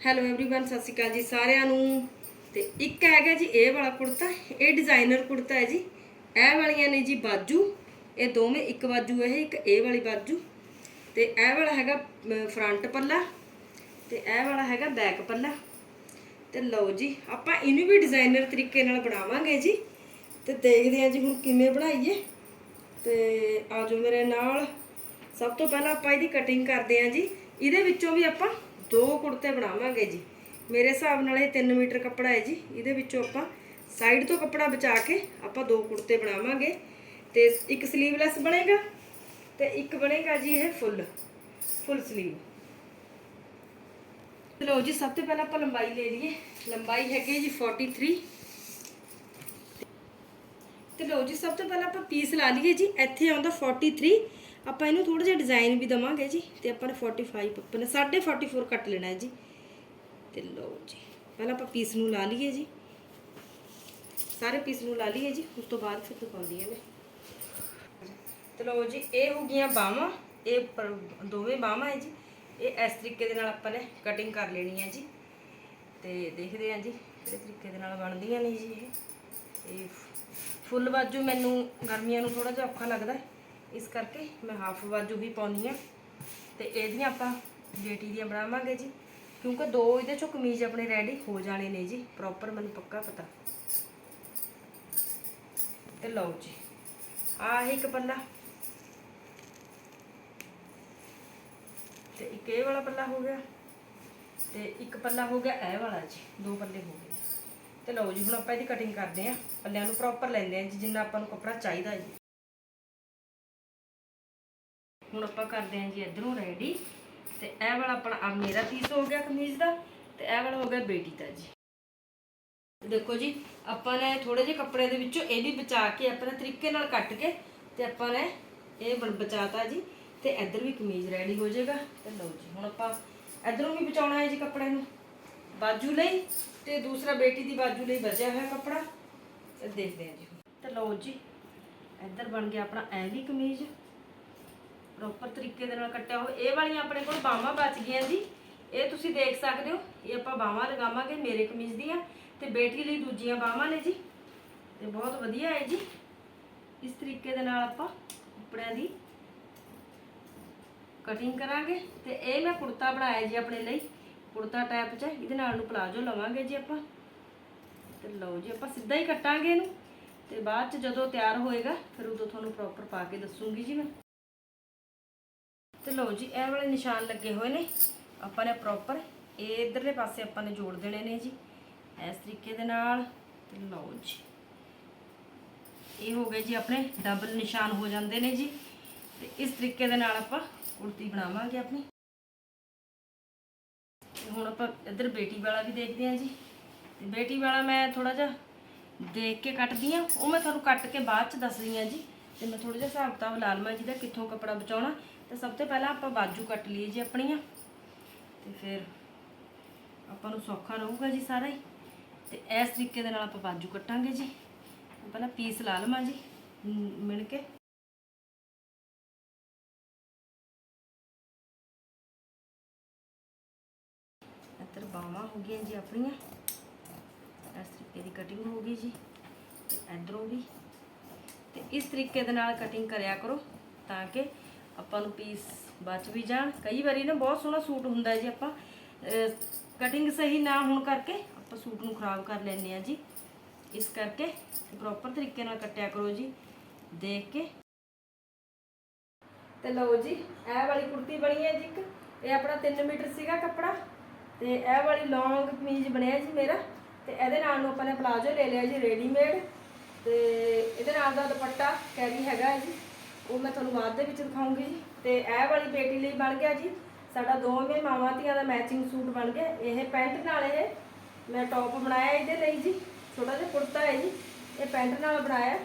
Hello everyone ਸਤਿ ਸ਼੍ਰੀ ਅਕਾਲ ਜੀ ਸਾਰਿਆਂ ਨੂੰ ਤੇ ਇੱਕ ਹੈਗਾ ਜੀ ਇਹ ਵਾਲਾ ਕੁੜਤਾ ਇਹ ਡਿਜ਼ਾਈਨਰ ਕੁੜਤਾ ਹੈ ਜੀ ਇਹ ਵਾਲੀਆਂ ਨੇ ਜੀ ਬਾਜੂ ਇਹ ਦੋਵੇਂ ਇੱਕ ਬਾਜੂ ਇਹ ਇੱਕ ਇਹ ਵਾਲੀ ਬਾਜੂ ਤੇ ਇਹ ਵਾਲਾ ਹੈਗਾ ਫਰੰਟ ਪੱਲਾ ਤੇ ਇਹ ਵਾਲਾ ਹੈਗਾ ਬੈਕ ਪੱਲਾ ਤੇ ਲਓ ਜੀ ਆਪਾਂ ਇਹਨੂੰ ਵੀ ਡਿਜ਼ਾਈਨਰ ਤਰੀਕੇ ਨਾਲ ਬਣਾਵਾਂਗੇ ਜੀ ਤੇ ਦੇਖਦੇ ਹਾਂ ਜੀ ਹੁਣ ਕਿਵੇਂ ਬਣਾਈਏ ਤੇ ਆਜੋ ਮੇਰੇ ਨਾਲ ਸਭ ਤੋਂ ਪਹਿਲਾਂ ਆਪਾਂ ਇਹਦੀ ਕਟਿੰਗ ਕਰਦੇ ਹਾਂ ਜੀ ਇਹਦੇ ਵਿੱਚੋਂ ਵੀ ਆਪਾਂ ਦੋ ਕੁੜਤੇ ਬਣਾਵਾਂਗੇ ਜੀ। ਮੇਰੇ ਹਿਸਾਬ ਨਾਲ ਇਹ 3 ਮੀਟਰ ਕੱਪੜਾ ਹੈ ਜੀ। ਇਹਦੇ ਵਿੱਚੋਂ ਆਪਾਂ ਸਾਈਡ ਤੋਂ ਕੱਪੜਾ ਬਚਾ ਕੇ ਆਪਾਂ ਦੋ ਕੁੜਤੇ ਬਣਾਵਾਂਗੇ। ਤੇ ਇੱਕ ਸਲੀਵਲੈਸ ਬਣੇਗਾ ਤੇ ਇੱਕ ਬਣੇਗਾ ਜੀ ਇਹ ਫੁੱਲ ਫੁੱਲ ਸਲੀਵ ਲਓ ਜੀ, ਸਭ ਤੋਂ ਪਹਿਲਾਂ ਆਪਾਂ ਲੰਬਾਈ ਲੈ ਲਈਏ। ਲੰਬਾਈ ਹੈਗੀ ਜੀ 43 ਤੇ ਲਓ ਜੀ, ਸਭ ਤੋਂ ਪਹਿਲਾਂ ਆਪਾਂ ਪੀਸ ਲਾ ਲਈਏ ਜੀ। ਇੱਥੇ ਆਉਂਦਾ 43 ਆਪਾਂ ਇਹਨੂੰ ਥੋੜਾ ਜਿਹਾ ਡਿਜ਼ਾਈਨ ਵੀ ਦਵਾਂਗੇ ਜੀ ਤੇ ਆਪਾਂ ਨੇ 45 ਆਪਾਂ ਨੇ 44 ਕੱਟ ਲੈਣਾ ਹੈ ਜੀ। ਤੇ ਲਓ ਜੀ, ਪਹਿਲਾਂ ਆਪਾਂ ਪੀਸ ਨੂੰ ਲਾ ਲਈਏ ਜੀ। ਸਾਰੇ ਪੀਸ ਨੂੰ ਲਾ ਲਈਏ ਜੀ, ਉਸ ਤੋਂ ਬਾਅਦ ਫਿਰ ਦਿਖਾਉਂਦੀਆਂ ਨੇ ਤੇ ਲਓ ਜੀ, ਇਹ ਹੋ ਗਈਆਂ ਬਾਹਾਂ, ਇਹ ਦੋਵੇਂ ਬਾਹਾਂ ਹੈ ਜੀ। ਇਹ ਇਸ ਤਰੀਕੇ ਦੇ ਨਾਲ ਆਪਾਂ ਨੇ ਕਟਿੰਗ ਕਰ ਲੈਣੀ ਹੈ ਜੀ। ਤੇ ਦੇਖਦੇ ਹਾਂ ਜੀ, ਕਿਹੜੇ ਤਰੀਕੇ ਦੇ ਨਾਲ ਬਣਦੀਆਂ ਨੇ ਜੀ ਇਹ। ਇਹ ਫੁੱਲ ਬਾਜੂ ਮੈਨੂੰ ਗਰਮੀਆਂ ਨੂੰ ਥੋੜਾ ਜਿਹਾ ਔਖਾ ਲੱਗਦਾ। ਹੈ ਇਸ ਕਰਕੇ ਮੈਂ ਹਾਫ ਬਾਜੂ ਵੀ ਪਾਉਣੀ ਆ। ਤੇ ਇਹਦੀਆਂ ਆਪਾਂ ਬੇਟੀ ਦੀਆਂ ਬਣਾਵਾਂਗੇ ਜੀ। ਕਿਉਂਕਿ ਦੋ ਇਹਦੇ ਚੋਂ ਕਮੀਜ਼ ਆਪਣੇ ਰੈਡੀ ਹੋ ਜਾਣੇ ਨੇ ਜੀ। ਪ੍ਰੋਪਰ ਮੈਨੂੰ ਪੱਕਾ ਪਤਾ। ਤੇ ਲਓ ਜੀ, ਆਹ ਇੱਕ ਪੱਲਾ। ਤੇ ਇੱਕ ਇਹ ਵਾਲਾ ਪੱਲਾ ਹੋ ਗਿਆ। ਤੇ ਇੱਕ ਪੱਲਾ ਹੋ ਗਿਆ ਇਹ ਵਾਲਾ ਜੀ। ਦੋ ਪੱਲੇ ਹੋ ਗਏ। ਤੇ ਲਓ ਜੀ, ਹੁਣ ਆਪਾਂ ਇਹਦੀ ਕਟਿੰਗ ਕਰਦੇ ਆਂ ਪੱਲਿਆਂ ਨੂੰ ਪ੍ਰੋਪਰ ਲੈਂਦੇ ਆਂ ਜੀ, ਜਿੰਨਾ ਆਪਾਂ ਨੂੰ ਕੱਪੜਾ ਚਾਹੀਦਾ ਜੀ। ਹੁਣ ਆਪਾਂ ਕਰਦੇ ਆਂ ਜੀ ਇਧਰੋਂ ਰੈਡੀ ਤੇ ਇਹ ਵਾਲਾ ਆਪਣਾ ਆ ਮੇਰਾ ਪੀਸ ਹੋ ਗਿਆ ਕਮੀਜ਼ ਦਾ, ਤੇ ਇਹ ਵਾਲਾ ਹੋ ਗਿਆ ਬੇਟੀ ਦਾ ਜੀ। ਦੇਖੋ ਜੀ, ਆਪਾਂ ਨੇ ਥੋੜੇ ਜਿਹੇ ਕੱਪੜੇ ਦੇ ਵਿੱਚੋਂ ਇਹ ਵੀ ਬਚਾ ਕੇ ਆਪਣੇ ਤਰੀਕੇ ਨਾਲ ਕੱਟ ਕੇ ਤੇ ਆਪਾਂ ਨੇ ਇਹ ਬਣ ਬਚਾਤਾ ਜੀ। ਤੇ ਇੱਧਰ ਵੀ ਕਮੀਜ਼ ਰੈਡੀ ਹੋ ਜਾਏਗਾ। ਤੇ ਲਓ ਜੀ, ਹੁਣ ਆਪਾਂ ਇੱਧਰੋਂ ਵੀ ਬਚਾਉਣਾ ਹੈ ਜੀ ਕੱਪੜੇ ਨੂੰ। ਬਾਜੂ ਲਈ ਤੇ ਦੂਸਰਾ ਬੇਟੀ ਦੀ ਬਾਜੂ ਲਈ ਬਚਿਆ ਹੋਇਆ ਕੱਪੜਾ। ਤੇ ਦੇਖਦੇ ਹਾਂ ਜੀ ਤੇ ਲਓ ਜੀ, ਇੱਧਰ ਬਣ ਗਿਆ ਆਪਣਾ ਐ ਵੀ ਕਮੀਜ਼। ਪ੍ਰੋਪਰ ਤਰੀਕੇ ਦੇ ਨਾਲ ਕੱਟਿਆ ਹੋਵੇ। ਇਹ ਵਾਲੀਆਂ ਆਪਣੇ ਕੋਲ ਬਾਹਾਂ ਬਚ ਗਈਆਂ ਜੀ। ਇਹ ਤੁਸੀਂ ਦੇਖ ਸਕਦੇ ਹੋ। ਇਹ ਆਪਾਂ ਬਾਹਾਂ ਲਗਾਵਾਂਗੇ ਮੇਰੇ ਕਮੀਜ਼ ਦੀਆਂ ਤੇ ਬੇਟੀ ਲਈ ਦੂਜੀਆਂ ਬਾਹਾਂ ਨੇ ਜੀ। ਤੇ ਬਹੁਤ ਵਧੀਆ ਹੈ ਜੀ। ਇਸ ਤਰੀਕੇ ਦੇ ਨਾਲ ਆਪਾਂ ਕੱਪੜਿਆਂ ਦੀ ਕਟਿੰਗ ਕਰਾਂਗੇ। ਤੇ ਇਹ ਮੈਂ ਕੁੜਤਾ ਬਣਾਇਆ ਜੀ ਆਪਣੇ ਲਈ। ਕੁੜਤਾ ਟਾਈਪ 'ਚ ਇਹਦੇ ਨਾਲ ਨੂੰ ਪਲਾਜੋ ਲਵਾਂਗੇ ਜੀ ਆਪਾਂ। ਤੇ ਲਓ ਜੀ, ਆਪਾਂ ਸਿੱਧਾ ਹੀ ਕੱਟਾਂਗੇ ਇਹਨੂੰ। ਤੇ ਬਾਅਦ 'ਚ ਜਦੋਂ ਤਿਆਰ ਹੋਏਗਾ, ਫਿਰ ਉਦੋਂ ਤੁਹਾਨੂੰ ਪ੍ਰੋਪਰ ਪਾ ਕੇ ਦੱਸੂਗੀ ਜੀ ਮੈਂ। ਤੇ ਲਓ ਜੀ, ਇਹ ਵਾਲੇ ਨਿਸ਼ਾਨ ਲੱਗੇ ਹੋਏ ਨੇ। ਆਪਾਂ ਨੇ ਪ੍ਰੋਪਰ ਇਹ ਇਧਰਲੇ ਪਾਸੇ ਆਪਾਂ ਨੇ ਜੋੜ ਦੇਣੇ ਨੇ ਜੀ। ਇਸ ਤਰੀਕੇ ਦੇ ਨਾਲ ਤੇ ਲਓ ਜੀ। ਇਹ ਹੋ ਗਏ ਜੀ ਆਪਣੇ ਡਬਲ ਨਿਸ਼ਾਨ ਹੋ ਜਾਂਦੇ ਨੇ ਜੀ। ਤੇ ਇਸ ਤਰੀਕੇ ਦੇ ਨਾਲ ਆਪਾਂ ਕੁੜਤੀ ਬਣਾਵਾਂਗੇ ਆਪਣੀ। ਹੁਣ ਆਪਾਂ ਇੱਧਰ ਬੇਟੀ ਵਾਲਾ ਵੀ ਦੇਖਦੇ ਹਾਂ ਜੀ। ਤੇ ਬੇਟੀ ਵਾਲਾ ਮੈਂ ਥੋੜਾ ਜਿਹਾ ਦੇਖ ਕੇ ਕੱਟਦੀ ਆ ਉਹ ਮੈਂ ਤੁਹਾਨੂੰ ਕੱਟ ਕੇ ਬਾਅਦ ਚ ਦੱਸਦੀ ਆ ਜੀ। ਤੇ ਮੈਂ ਥੋੜਾ ਜਿਹਾ ਹਿਸਾਬ ਕਿਤਾਬ ਲਾ ਲਵਾਂ ਜਿਹਦਾ ਕਿੱਥੋਂ ਕੱਪੜਾ ਬਚਾਉਣਾ। ਤੇ ਸਭ ਤੋਂ ਪਹਿਲਾਂ ਆਪਾਂ ਬਾਜੂ ਕੱਟ ਲਈਏ ਜੀ ਆਪਣੀਆਂ। ਤੇ ਫਿਰ ਆਪਾਂ ਨੂੰ ਸੌਖਾ ਰਹੂਗਾ ਜੀ ਸਾਰਾ ਹੀ। ਤੇ ਇਸ ਤਰੀਕੇ ਦੇ ਨਾਲ ਆਪਾਂ ਬਾਜੂ ਕੱਟਾਂਗੇ ਜੀ। ਪਹਿਲਾਂ ਪੀਸ ਲਾ ਲਵਾਂ ਜੀ ਮਿਣ ਕੇ। ਇੱਧਰ ਬਾਹਾਂ ਹੋ ਗਈਆਂ ਜੀ ਆਪਣੀਆਂ। ਇਸ ਤਰੀਕੇ ਦੀ ਕਟਿੰਗ ਹੋ ਗਈ ਜੀ। ਤੇ ਇਧਰੋਂ ਵੀ। ਤੇ ਇਸ ਤਰੀਕੇ ਦੇ ਨਾਲ ਕਟਿੰਗ ਕਰਿਆ ਕਰੋ ਤਾਂ ਕਿ ਆਪਾਂ ਨੂੰ ਪੀਸ ਬਚ ਵੀ ਜਾਣ। ਕਈ ਵਾਰੀ ਨਾ ਬਹੁਤ ਸੋਹਣਾ ਸੂਟ ਹੁੰਦਾ ਜੀ ਆਪਾਂ ਕਟਿੰਗ ਸਹੀ ਨਾ ਹੋਣ ਕਰਕੇ ਆਪਾਂ ਸੂਟ ਨੂੰ ਖਰਾਬ ਕਰ ਲੈਂਦੇ ਆ ਜੀ। ਇਸ ਕਰਕੇ ਪ੍ਰੋਪਰ ਤਰੀਕੇ ਨਾਲ ਕੱਟਿਆ ਕਰੋ ਜੀ। ਦੇਖ ਕੇ। ਤੇ ਲਓ ਜੀ, ਇਹ ਵਾਲੀ ਕੁੜਤੀ ਬਣੀ ਹੈ ਜੀ ਇੱਕ। ਇਹ ਆਪਣਾ 3 ਮੀਟਰ ਸੀਗਾ ਕੱਪੜਾ। ਤੇ ਇਹ ਵਾਲੀ ਲੌਂਗ ਕਮੀਜ਼ ਬਣਿਆ ਜੀ ਮੇਰਾ। ਤੇ ਇਹਦੇ ਨਾਲ ਨੂੰ ਆਪਾਂ ਨੇ ਪਲਾਜੋ ਲੈ ਲਿਆ ਜੀ ਰੈਡੀਮੇਡ ਤੇ ਇਹਦੇ ਨਾਲ ਦਾ ਦੁਪੱਟਾ ਕੈਰੀ ਹੈਗਾ ਹੈ ਜੀ। ਉਹ ਮੈਂ ਤੁਹਾਨੂੰ ਬਾਅਦ ਦੇ ਵਿੱਚ ਦਿਖਾਉਂਗੀ ਜੀ। ਤੇ ਇਹ ਵਾਲੀ ਬੇਟੀ ਲਈ ਬਣ ਗਿਆ ਜੀ, ਸਾਡਾ ਦੋਵੇਂ ਮਾਵਾਂ ਧੀਆਂ ਦਾ ਮੈਚਿੰਗ ਸੂਟ ਬਣ ਗਿਆ। ਇਹ ਪੈਂਟ ਨਾਲ ਇਹ, ਮੈਂ ਟੌਪ ਬਣਾਇਆ ਇਹਦੇ ਲਈ ਜੀ। ਛੋਟਾ ਜਿਹਾ ਕੁੜਤਾ ਹੈ ਜੀ, ਇਹ ਪੈਂਟ ਨਾਲ ਬਣਾਇਆ।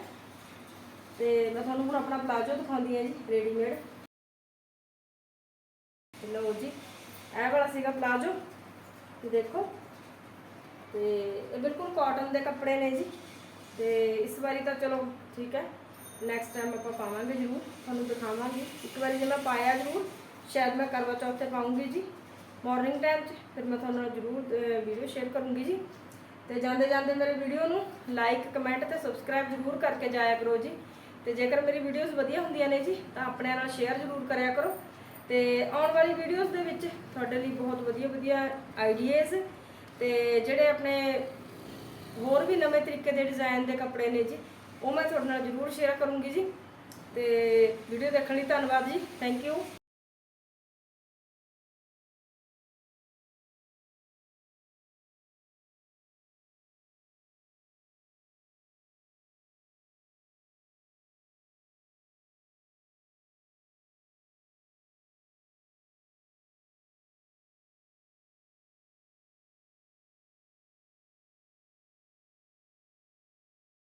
ਤੇ ਮੈਂ ਤੁਹਾਨੂੰ ਹੁਣ ਆਪਣਾ ਪਲਾਜੋ ਦਿਖਾਉਂਦੀ ਹਾਂ ਜੀ ਰੈਡੀਮੇਡ ਲਓ ਜੀ, ਇਹ ਵਾਲਾ ਸੀਗਾ ਪਲਾਜੋ ਦੇਖੋ, ਤੇ ਇਹ ਬਿਲਕੁਲ ਕਾਟਨ ਦੇ ਕੱਪੜੇ ਨੇ ਜੀ। ਤੇ ਇਸ ਵਾਰੀ ਤਾਂ ਚਲੋ ਠੀਕ ਹੈ। ਨੈਕਸਟ ਟਾਈਮ ਆਪਾਂ ਪਾਵਾਂਗੇ ਜ਼ਰੂਰ, ਤੁਹਾਨੂੰ ਦਿਖਾਵਾਂਗੇ। ਇੱਕ ਵਾਰੀ ਜੇ ਮੈਂ ਪਾਇਆ ਜ਼ਰੂਰ, ਸ਼ਾਇਦ ਮੈਂ ਕਰਵਾ ਚੌਥ ਤੇ ਪਾਉਂਗੀ ਜੀ। ਮਾਰਨਿੰਗ ਟਾਈਮ 'ਚ, ਫਿਰ ਮੈਂ ਤੁਹਾਨੂੰ ਜ਼ਰੂਰ ਵੀਡੀਓ ਸ਼ੇਅਰ ਕਰੂੰਗੀ ਜੀ। ਤੇ ਜਾਂਦੇ ਜਾਂਦੇ ਮੇਰੇ ਵੀਡੀਓ ਨੂੰ ਲਾਈਕ ਕਮੈਂਟ ਤੇ ਸਬਸਕ੍ਰਾਈਬ ਜ਼ਰੂਰ ਕਰਕੇ ਜਾਇਆ ਕਰੋ ਜੀ। ਤੇ ਜੇਕਰ ਮੇਰੀ ਵੀਡੀਓਜ਼ ਵਧੀਆ ਹੁੰਦੀਆਂ ਨੇ ਜੀ, ਤਾਂ ਆਪਣਿਆਂ ਨਾਲ ਸ਼ੇਅਰ ਜ਼ਰੂਰ ਕਰਿਆ ਕਰੋ। ਤੇ ਆਉਣ ਵਾਲੀ ਵੀਡੀਓਜ਼ ਦੇ ਵਿੱਚ ਤੁਹਾਡੇ ਲਈ ਬਹੁਤ ਵਧੀਆ ਵਧੀਆ ਆਈਡੀਆਜ਼ ਤੇ ਜਿਹੜੇ ਆਪਣੇ ਹੋਰ ਵੀ ਨਵੇਂ ਤਰੀਕੇ ਦੇ ਡਿਜ਼ਾਈਨ ਦੇ ਕੱਪੜੇ ਨੇ ਜੀ ਉਹ ਮੈਂ ਤੁਹਾਡੇ ਨਾਲ ਜ਼ਰੂਰ ਸ਼ੇਅਰ ਕਰੂੰਗੀ ਜੀ। ਤੇ ਵੀਡੀਓ ਦੇਖਣ ਲਈ ਧੰਨਵਾਦ ਜੀ। Thank you